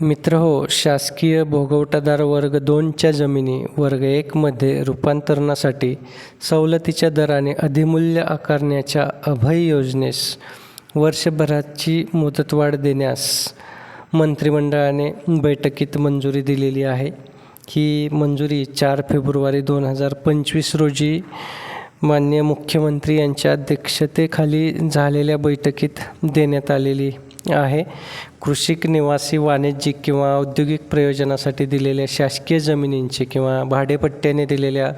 मित्र हो शासकीय भोगवटादार वर्ग दोनच्या जमिनी वर्ग एकमध्ये रूपांतरणासाठी सवलतीच्या दराने अधिमूल्य आकारण्याच्या अभय योजनेस वर्षभराची मुदतवाढ देण्यास मंत्रिमंडळाने बैठकीत मंजुरी दिलेली आहे. ही मंजुरी चार फेब्रुवारी दोन हजार पंचवीस रोजी माननीय मुख्यमंत्री यांच्या अध्यक्षतेखाली झालेल्या बैठकीत देण्यात आलेली आहे. कृषिक निवासी वाणिज्यिक किंवा औद्योगिक प्रयोजनासाठी दिलेल्या शासकीय जमिनींचे किंवा भाडेपट्ट्याने दिलेल्या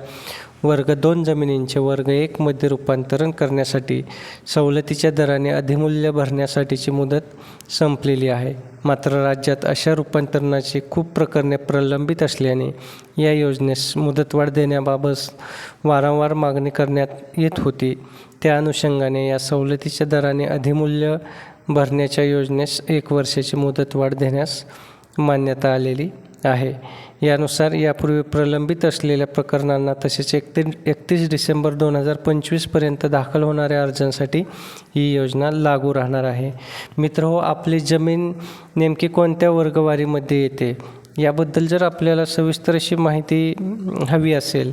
वर्ग दोन जमिनींचे वर्ग एकमध्ये रूपांतरण करण्यासाठी सवलतीच्या दराने अधिमूल्य भरण्यासाठीची मुदत संपलेली आहे. मात्र राज्यात अशा रूपांतरणाची खूप प्रकरणे प्रलंबित असल्याने या योजनेस मुदतवाढ देण्याबाबत वारंवार मागणी करण्यात येत होती. त्या अनुषंगाने या सवलतीच्या दराने अधिमूल्य भरण्याच्या योजनेस एक वर्षाची मुदतवाढ देण्यास मान्यता आलेली आहे. यानुसार यापूर्वी प्रलंबित असलेल्या प्रकरणांना तसेच एकतीस एकतीस डिसेंबर दोन हजार पंचवीसपर्यंत दाखल होणाऱ्या अर्जांसाठी ही योजना लागू राहणार आहे. मित्र हो आपली जमीन नेमकी कोणत्या वर्गवारीमध्ये येते? याबद्दल जर आपल्याला सविस्तर अशी माहिती हवी असेल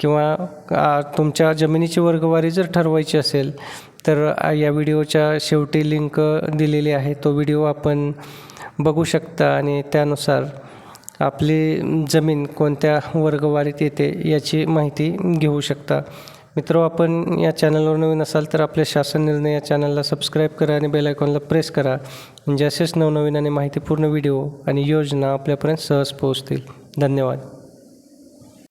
किंवा तुमच्या जमिनीची वर्गवारी जर ठरवायची असेल तर या व्हिडिओच्या शेवटी लिंक दिलेली आहे. तो व्हिडिओ आपण बघू शकता आणि त्यानुसार आपली जमीन कोणत्या वर्गवारीत येते याची माहिती घेऊ शकता. मित्र आपण या चॅनलवर नवीन असाल तर आपल्या शासन निर्णय या चॅनलला सबस्क्राईब करा आणि बेल आयकॉनला प्रेस करा. म्हणजे असेच नवनवीन आणि माहितीपूर्ण व्हिडिओ आणि योजना आपल्यापर्यंत सहज पोहोचतील. धन्यवाद.